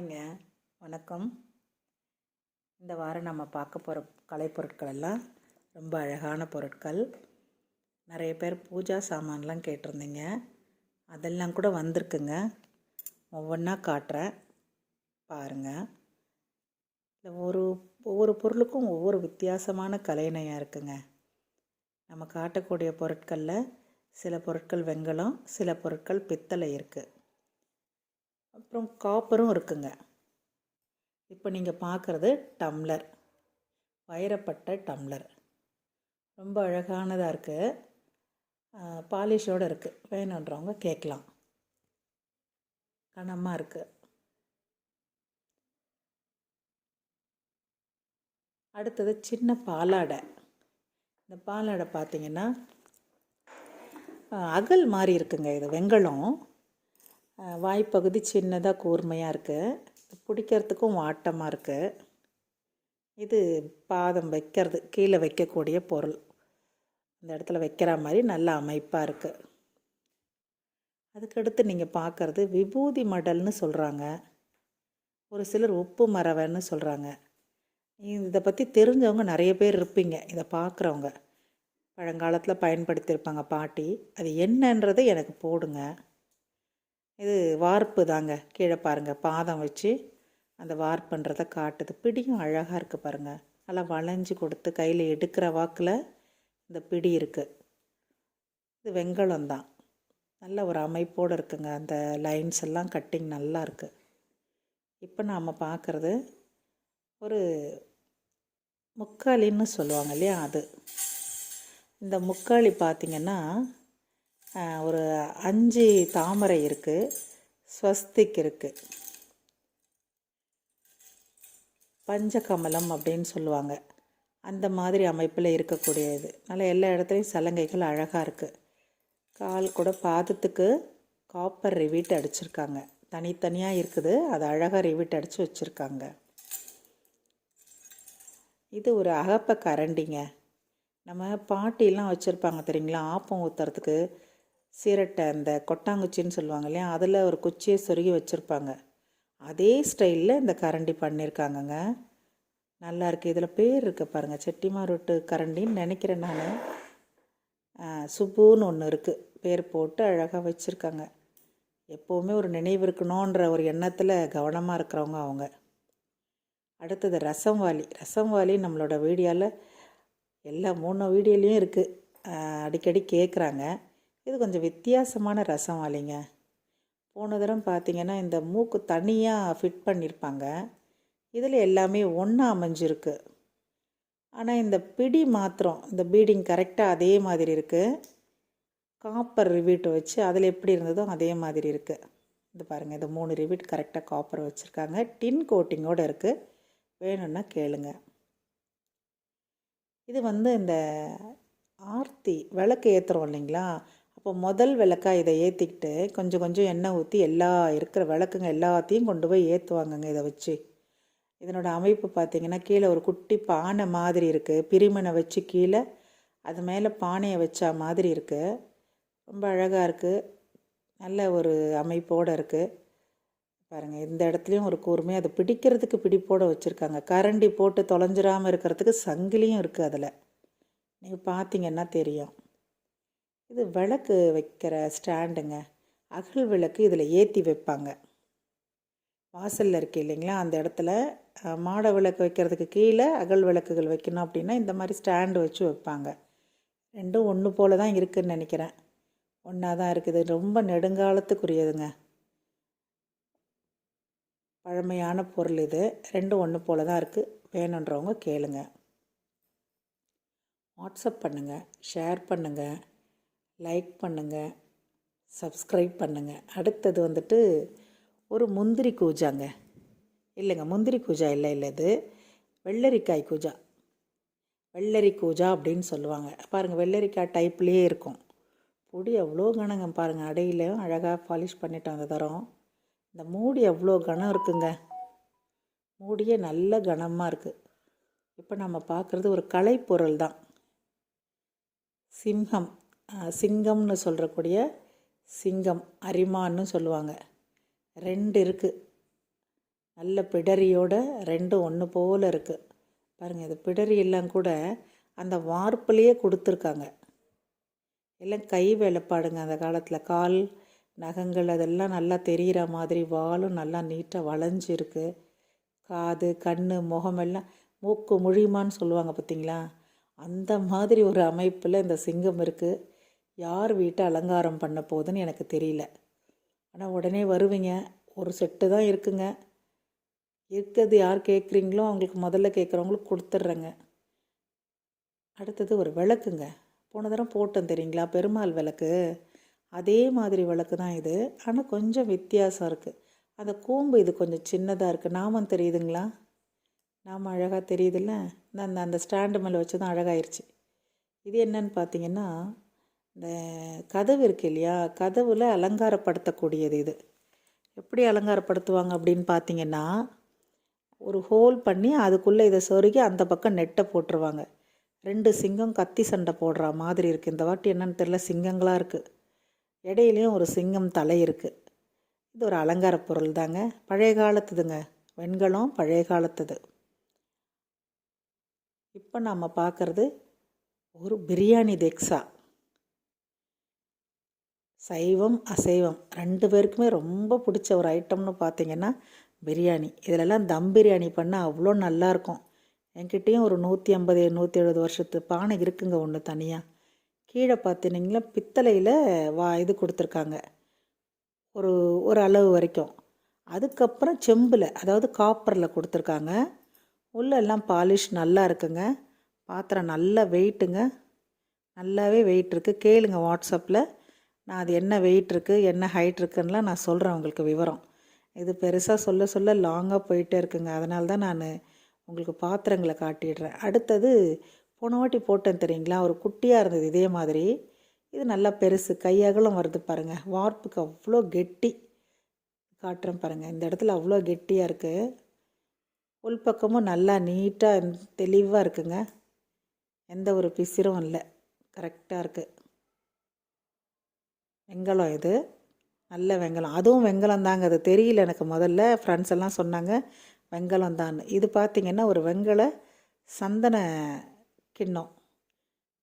ஏங்க வணக்கம். இந்த வாரம் நம்ம பார்க்க போகிற கலைப்பொருட்கள் எல்லாம் ரொம்ப அழகான பொருட்கள். நிறைய பேர் பூஜா சாமான்லாம் கேட்டிருந்தீங்க. அதெல்லாம் கூட வந்திருக்குங்க. ஒவ்வொன்றா காட்டுறேன். பாருங்கள் இந்த ஒரு ஒவ்வொரு பொருளுக்கும் ஒவ்வொரு வித்தியாசமான கலைநயம் இருக்குங்க. நம்ம காட்டக்கூடிய பொருட்களில் சில பொருட்கள் வெண்கலம் சில பொருட்கள் பித்தளை இருக்குது அப்புறம் காப்பரும் இருக்குங்க. இப்போ நீங்கள் பார்க்குறது டம்ளர் வைரப்பட்ட டம்ளர் ரொம்ப அழகானதாக இருக்குது பாலிஷோடு இருக்குது வேணுன்றவங்க கேட்கலாம் கனமாக இருக்குது அடுத்தது சின்ன பாலாடை. இந்த பாலாடை பார்த்தீங்கன்னா அகல் மாதிரி இருக்குங்க. இது வெங்கலம். வாய்ப்பகுதி சின்னதாக கூர்மையாக இருக்குது பிடிக்கிறதுக்கும் வாட்டமாக இருக்குது இது பாதம் வைக்கிறது கீழே வைக்கக்கூடிய பொருள். இந்த இடத்துல வைக்கிற மாதிரி நல்ல அமைப்பாக இருக்குது அதுக்கடுத்து நீங்கள் பார்க்குறது விபூதி மடல்னு சொல்கிறாங்க ஒரு சிலர் உப்பு மரவன்னு சொல்கிறாங்க இதை பற்றி தெரிஞ்சவங்க நிறைய பேர் இருப்பீங்க இதை பார்க்குறவங்க பழங்காலத்தில் பயன்படுத்தியிருப்பாங்க பாட்டி. அது என்னன்றதை எனக்கு போடுங்க. இது வார்ப்பு தாங்க. கீழே பாருங்கள் பாதம் வச்சு அந்த வார்ப்புன்றத காட்டுது. பிடியும் அழகாக இருக்குது பாருங்கள் நல்லா வளைஞ்சு கொடுத்து கையில் எடுக்கிற வாக்கில் இந்த பிடி இருக்குது இது வெங்கலம் தான். நல்ல ஒரு அமைப்போடு இருக்குங்க. அந்த லைன்ஸ் எல்லாம் கட்டிங் நல்லா இருக்குது இப்போ நாம் பார்க்குறது ஒரு முக்காலின்னு சொல்லுவாங்க இல்லையா? அது. இந்த முக்காளி பார்த்திங்கன்னா ஒரு அஞ்சு தாமரை இருக்குது ஸ்வஸ்திக் இருக்குது பஞ்சகமலம் அப்படின்னு சொல்லுவாங்க. அந்த மாதிரி அமைப்பில் இருக்கக்கூடியது. நல்ல எல்லா இடத்துலையும் சலங்கைகள் அழகாக இருக்குது கால் கூட பாதத்துக்கு காப்பர் ரிவீட் அடிச்சிருக்காங்க. தனித்தனியாக இருக்குது. அது அழகாக ரிவீட் அடித்து வச்சுருக்காங்க. இது ஒரு அகப்ப கரண்டிங்க நம்ம பாட்டிலாம் வச்சுருப்பாங்க தெரியுங்களா? ஆப்பம் ஊற்றுறதுக்கு சீரட்டை அந்த கொட்டாங்குச்சின்னு சொல்லுவாங்க இல்லையா அதில் ஒரு குச்சியை சொருகி வச்சுருப்பாங்க. அதே ஸ்டைலில் இந்த கரண்டி பண்ணியிருக்காங்கங்க நல்லா இருக்குது இதில் பேர் இருக்குது பாருங்கள் செட்டிமாரோட்டு கரண்டின்னு நினைக்கிறேன் நான். சுப்புன்னு ஒன்று இருக்குது பேர் போட்டு அழகாக வச்சுருக்காங்க. எப்போவுமே ஒரு நினைவு இருக்கணுன்ற ஒரு எண்ணத்தில் கவனமாக இருக்கிறவங்க அவங்க. அடுத்தது ரசம் வாலி ரசம் வாலி நம்மளோட வீடியோவில் எல்லா மூணு வீடியோலையும் இருக்குது அடிக்கடி கேட்குறாங்க இது கொஞ்சம் வித்தியாசமான ரசம் வாலிங்க போன தடவை பார்த்தீங்கன்னா இந்த மூக்கு தனியாக ஃபிட் பண்ணியிருப்பாங்க இதில் எல்லாமே ஒன்றா அமைஞ்சிருக்கு. ஆனால் இந்த பிடி மாத்திரம் இந்த பீடிங் கரெக்டாக அதே மாதிரி இருக்குது காப்பர் ரிவீட் வச்சு அதில் எப்படி இருந்ததோ அதே மாதிரி இருக்குது இது பாருங்கள் இந்த மூணு ரிவீட் கரெக்டாக காப்பர் வச்சுருக்காங்க. டின் கோட்டிங்கோடு இருக்குது வேணும்னா கேளுங்க. இது வந்து இந்த ஆர்த்தி விளக்கு ஏற்றுறோம் இல்லைங்களா? இப்போ முதல் விளக்காக இதை ஏற்றிக்கிட்டு கொஞ்சம் கொஞ்சம் எண்ணெய் ஊற்றி எல்லா இருக்கிற விளக்குங்க எல்லாத்தையும் கொண்டு போய் ஏற்றுவாங்கங்க இதை வச்சு. இதனோட அமைப்பு பார்த்திங்கன்னா கீழே ஒரு குட்டி பானை மாதிரி இருக்குது பிரிமனை வச்சு கீழே அது மேலே பானையை வச்சா மாதிரி இருக்குது ரொம்ப அழகாக இருக்குது நல்ல ஒரு அமைப்போடு இருக்குது பாருங்கள் இந்த இடத்துலையும் ஒரு கூர்மையாக அதை பிடிக்கிறதுக்கு பிடிப்போடு வச்சுருக்காங்க. கரண்டி போட்டு தொலைஞ்சிராமல் இருக்கிறதுக்கு சங்கிலியும் இருக்குது அதில். நீங்கள் பார்த்தீங்கன்னா தெரியும். இது விளக்கு வைக்கிற ஸ்டாண்டுங்க. அகல் விளக்கு இதில் ஏற்றி வைப்பாங்க. வாசலில் இருக்கு இல்லைங்களா? அந்த இடத்துல மாட விளக்கு வைக்கிறதுக்கு கீழே அகல் விளக்குகள் வைக்கணும் அப்படின்னா இந்த மாதிரி ஸ்டாண்டு வச்சு வைப்பாங்க. ரெண்டும் ஒன்று போல தான் இருக்குதுன்னு நினைக்கிறேன். ஒன்றா தான் இருக்குது. ரொம்ப நெடுங்காலத்துக்குரியதுங்க. பழமையான பொருள் இது. ரெண்டும் ஒன்று போல தான் இருக்குது வேணுன்றவங்க கேளுங்க. வாட்ஸ்அப் பண்ணுங்கள் ஷேர் பண்ணுங்கள் லைக் பண்ணுங்கள் சப்ஸ்கிரைப் பண்ணுங்கள் அடுத்தது வந்துட்டு ஒரு முந்திரி கூஜாங்க. இல்லைங்க முந்திரி கூஜா இல்லை இல்லை இது வெள்ளரிக்காய் கூஜா. வெள்ளரி கூஜா அப்படின்னு சொல்லுவாங்க. பாருங்கள் வெள்ளரிக்காய் டைப்லேயே இருக்கும். பொடி அவ்வளோ கனங்க பாருங்கள் அடையிலையும் அழகாக பாலிஷ் பண்ணிட்டு அந்த தரோம். இந்த மூடி அவ்வளோ கனம் இருக்குங்க. மூடியே நல்ல கனமாக இருக்குது இப்போ நம்ம பார்க்குறது ஒரு கலைப்பொருள் தான். சிம்ஹம். சிங்கம்னு சொல்கிறக்கூடிய சிங்கம் அரிமான்னு சொல்லுவாங்க. ரெண்டு இருக்குது நல்ல பிடரியோட ரெண்டும் ஒன்று போல் இருக்குது பாருங்கள் இது பிடரி எல்லாம் கூட அந்த வார்ப்புலேயே கொடுத்துருக்காங்க. எல்லாம் கை வேலைப்பாடுங்க அந்த காலத்தில். கால் நகங்கள் அதெல்லாம் நல்லா தெரிகிற மாதிரி வாலும் நல்லா நீட்டாக வளைஞ்சிருக்கு. காது கண் முகமெல்லாம் மூக்கு முழியுமான்னு சொல்லுவாங்க பார்த்தீங்களா அந்த மாதிரி ஒரு அமைப்பில் இந்த சிங்கம் இருக்குது யார் வீட்டை அலங்காரம் பண்ண போகுதுன்னு எனக்கு தெரியல. ஆனால் உடனே வருவீங்க. ஒரு செட்டு தான் இருக்குங்க. இருக்கிறது யார் கேட்குறீங்களோ அவங்களுக்கு முதல்ல கேட்குறவங்களுக்கு கொடுத்துட்றேங்க. அடுத்தது ஒரு விளக்குங்க. போன தடவை போட்டோம் தெரியுங்களா? பெருமாள் விளக்கு. அதே மாதிரி விளக்கு தான் இது. ஆனால் கொஞ்சம் வித்தியாசம் இருக்குது அந்த கூம்பு இது கொஞ்சம் சின்னதாக இருக்குது நாமம் தெரியுதுங்களா? நாம அழகாக தெரியுதுல்ல? நான் அந்த ஸ்டாண்டு மேலே வச்சு தான் அழகாயிருச்சு. இது என்னன்னு பார்த்தீங்கன்னா இந்த கதவு இருக்கு இல்லையா? கதவில் அலங்காரப்படுத்தக்கூடியது இது. எப்படி அலங்காரப்படுத்துவாங்க அப்படின்னு பார்த்தீங்கன்னா ஒரு ஹோல் பண்ணி அதுக்குள்ளே இதை சொருகி அந்த பக்கம் நெட்டை போட்டுருவாங்க. ரெண்டு சிங்கம் கத்தி சண்டை போடுற மாதிரி இருக்குது இந்த வாட்டி என்னன்னு தெரில சிங்கங்களாக இருக்குது இடையிலையும் ஒரு சிங்கம் தலை இருக்குது இது ஒரு அலங்கார பொருள் தாங்க. பழைய காலத்துதுங்க. வெண்கலம் பழைய காலத்துது. இப்போ நாம் பார்க்குறது ஒரு பிரியாணி தெக்ஸா. சைவம் அசைவம் ரெண்டு பேருக்குமே ரொம்ப பிடிச்ச ஒரு ஐட்டம்னு பார்த்தீங்கன்னா பிரியாணி. இதிலெல்லாம் தம் பிரியாணி பண்ணால் அவ்வளோ நல்லாயிருக்கும் என்கிட்டேயும் ஒரு நூற்றி ஐம்பது நூற்றி எழுபது வருஷத்து பானை இருக்குங்க ஒன்று தனியாக கீழே பார்த்தீங்கன்னா பித்தளையில் வா இது கொடுத்துருக்காங்க. ஒரு ஒரு அளவு வரைக்கும். அதுக்கப்புறம் செம்பில் அதாவது காப்பரில் கொடுத்துருக்காங்க. உள்ளெல்லாம் பாலிஷ் நல்லா இருக்குங்க. பாத்திரம் நல்லா வெயிட்டுங்க. நல்லாவே வெயிட் இருக்குது கேளுங்க வாட்ஸ்அப்பில் நான் அது என்ன வெயிட் இருக்குது என்ன ஹைட் இருக்குன்னுலாம் நான் சொல்கிறேன் உங்களுக்கு விவரம். இது பெருசாக சொல்ல சொல்ல லாங்காக போயிட்டே இருக்குங்க. அதனால தான் நான் உங்களுக்கு பாத்திரங்களை காட்டிடுறேன். அடுத்தது போன வாட்டி போட்டேன் தெரியுங்களா? ஒரு குட்டியாக இருந்தது இதே மாதிரி. இது நல்லா பெருசு கையகலம் வருது பாருங்கள் வார்ப்புக்கு அவ்வளோ கெட்டி காட்டுறேன் பாருங்கள் இந்த இடத்துல அவ்வளோ கெட்டியாக இருக்குது உள்பக்கமும் நல்லா நீட்டாக தெளிவாக இருக்குங்க. எந்த ஒரு பிசிரும் இல்லை. கரெக்டாக இருக்குது வெங்கலம் இது. நல்ல வெங்கலம் அதுவும் வெங்கலம் தாங்க. அது தெரியல எனக்கு முதல்ல. ஃப்ரெண்ட்ஸ் எல்லாம் சொன்னாங்க வெங்கலம் தான். இது பார்த்திங்கன்னா ஒரு வெங்கல சந்தன கிண்ணம்.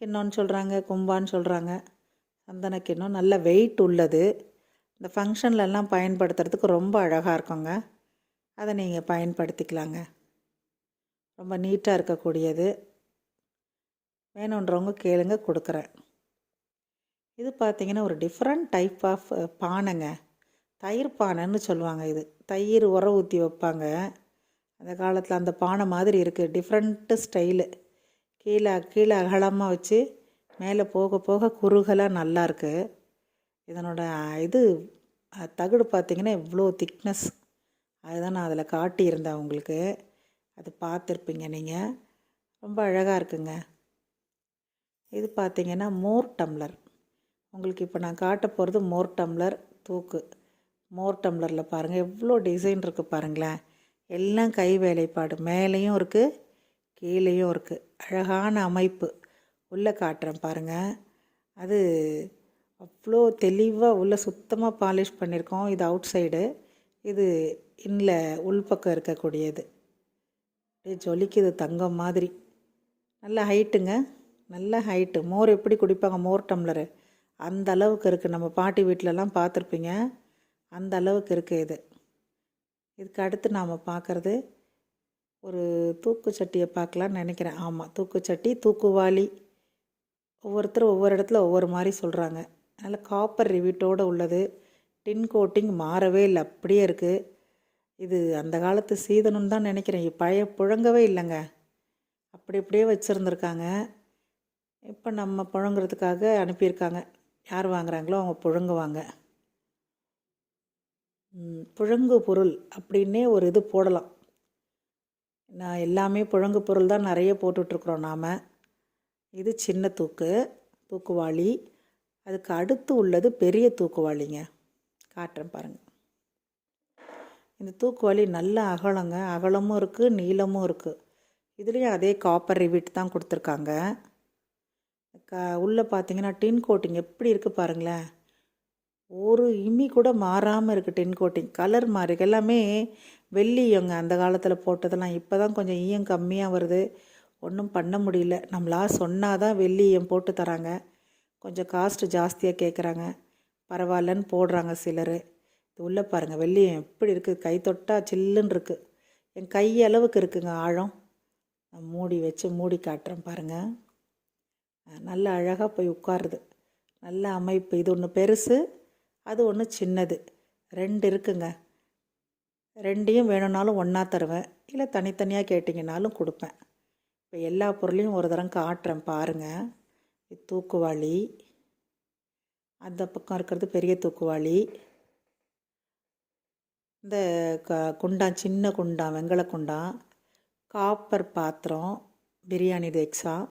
கிண்ணம்னு சொல்கிறாங்க கும்பான்னு சொல்கிறாங்க சந்தன கிண்ணம். நல்ல வெயிட் உள்ளது. இந்த ஃபங்க்ஷன்லலாம் பயன்படுத்துறதுக்கு ரொம்ப அழகாக இருக்குங்க. அதை நீங்கள் பயன்படுத்திக்கலாங்க. ரொம்ப நீட்டாக இருக்கக்கூடியது. வேணுன்றவங்க கேளுங்க கொடுக்குறேன். இது பார்த்திங்கன்னா ஒரு டிஃப்ரெண்ட் டைப் ஆஃப் பானைங்க. தயிர் பானைன்னு சொல்லுவாங்க இது. தயிர் உர ஊற்றி வைப்பாங்க. அந்த காலத்தில் அந்த பானை மாதிரி இருக்குது டிஃப்ரெண்ட்டு ஸ்டைலு கீழே கீழே அகலமாக வச்சு மேலே போக போக குறுகலாக நல்லாயிருக்கு இதனோட இது தகடு பார்த்திங்கன்னா இவ்வளோ திக்னஸ் அதுதான் நான் அதில் காட்டியிருந்தேன் உங்களுக்கு. அது பார்த்துருப்பீங்க நீங்கள் ரொம்ப அழகாக இருக்குங்க. இது பார்த்திங்கன்னா மோர் டம்ளர். உங்களுக்கு இப்போ நான் காட்ட போகிறது மோர் டம்ளர் தூக்கு. மோர் டம்ளரில் பாருங்கள் எவ்வளோ டிசைன் இருக்குது பாருங்களேன். எல்லாம் கை வேலைப்பாடு. மேலேயும் இருக்குது கீழேயும் இருக்குது அழகான அமைப்பு. உள்ளே காட்டுறேன் பாருங்கள் அது அவ்வளோ தெளிவாக உள்ளே சுத்தமாக பாலிஷ் பண்ணியிருக்கோம் இது அவுட் சைடு இது இன்னில் உள்பக்கம் இருக்கக்கூடியது. அப்படியே ஜொலிக்குது தங்கம் மாதிரி. நல்ல ஹைட்டுங்க. நல்ல ஹைட்டு. மோர் எப்படி குடிப்பாங்க? மோர் டம்ளரு. அந்த அளவுக்கு இருக்குது நம்ம பாட்டி வீட்டிலலாம் பார்த்துருப்பீங்க அந்த அளவுக்கு இருக்குது இது. இதுக்கு அடுத்து நாம் பார்க்குறது ஒரு தூக்குச்சட்டியை பார்க்கலான்னு நினைக்கிறேன். ஆமாம் தூக்குச்சட்டி தூக்குவாளி ஒவ்வொருத்தரும் ஒவ்வொரு இடத்துல ஒவ்வொரு மாதிரி சொல்கிறாங்க அதனால் காப்பர் ரிவிட்டோடு உள்ளது. டின் கோட்டிங் மாறவே இல்லை அப்படியே இருக்குது இது அந்த காலத்து சீதனும் தான் நினைக்கிறேன். பழைய புழங்கவே இல்லைங்க. அப்படி அப்படியே வச்சுருந்துருக்காங்க. இப்போ நம்ம புழங்குறதுக்காக அனுப்பியிருக்காங்க. யார் வாங்குறாங்களோ அவங்க புழங்குவாங்க. புழங்கு பொருள் அப்படின்னே ஒரு இது போடலாம். நான் எல்லாமே புழங்கு பொருள் தான் நிறைய போட்டுட்ருக்குறோம் நாம். இது சின்ன தூக்கு தூக்குவாளி. அதுக்கு அடுத்து உள்ளது பெரிய தூக்குவாளிங்க. காட்டுறேன் பாருங்கள் இந்த தூக்குவாளி நல்ல அகலங்க. அகலமும் இருக்குது நீளமும் இருக்குது இதுலேயும் அதே காப்பர் ரிவிட் தான் கொடுத்துருக்காங்க. க உள்ளே பார்த்தீங்கன்னா டின் கோட்டிங் எப்படி இருக்குது பாருங்களேன். ஒரு இம்மி கூட மாறாமல் இருக்குது டின் கோட்டிங் கலர் மாறி எல்லாமே வெள்ளியங்க அந்த காலத்தில் போட்டதெல்லாம். இப்போ தான் கொஞ்சம் ஈயம் கம்மியாக வருது. ஒன்றும் பண்ண முடியல. நம்மளா சொன்னால் தான் வெள்ளி ஈயம் போட்டு தராங்க. கொஞ்சம் காஸ்ட்டு ஜாஸ்தியாக கேட்குறாங்க பரவாயில்லன்னு போடுறாங்க சிலர். இது உள்ளே பாருங்கள் வெள்ளியம் எப்படி இருக்குது கை தொட்டால் சில்லுன்னு இருக்குது என் கை அளவுக்கு இருக்குங்க ஆழம். நான் மூடி வச்சு மூடி காட்டுறேன் பாருங்கள் நல்ல அழகாக போய் உட்காருது. நல்ல அமைப்பு. இது ஒன்று பெருசு அது ஒன்று சின்னது. ரெண்டு இருக்குங்க. ரெண்டையும் வேணும்னாலும் ஒன்றா தருவேன். இல்லை தனித்தனியாக கேட்டிங்கனாலும் கொடுப்பேன். இப்போ எல்லா பொருளையும் ஒரு தரம் காட்டுறேன் பாருங்கள் இது தூக்குவாளி. அந்த பக்கம் இருக்கிறது பெரிய தூக்குவாளி. இந்த க குண்டான் சின்ன குண்டான் வெங்கல குண்டான் காப்பர் பாத்திரம் பிரியாணி தேக்ஸா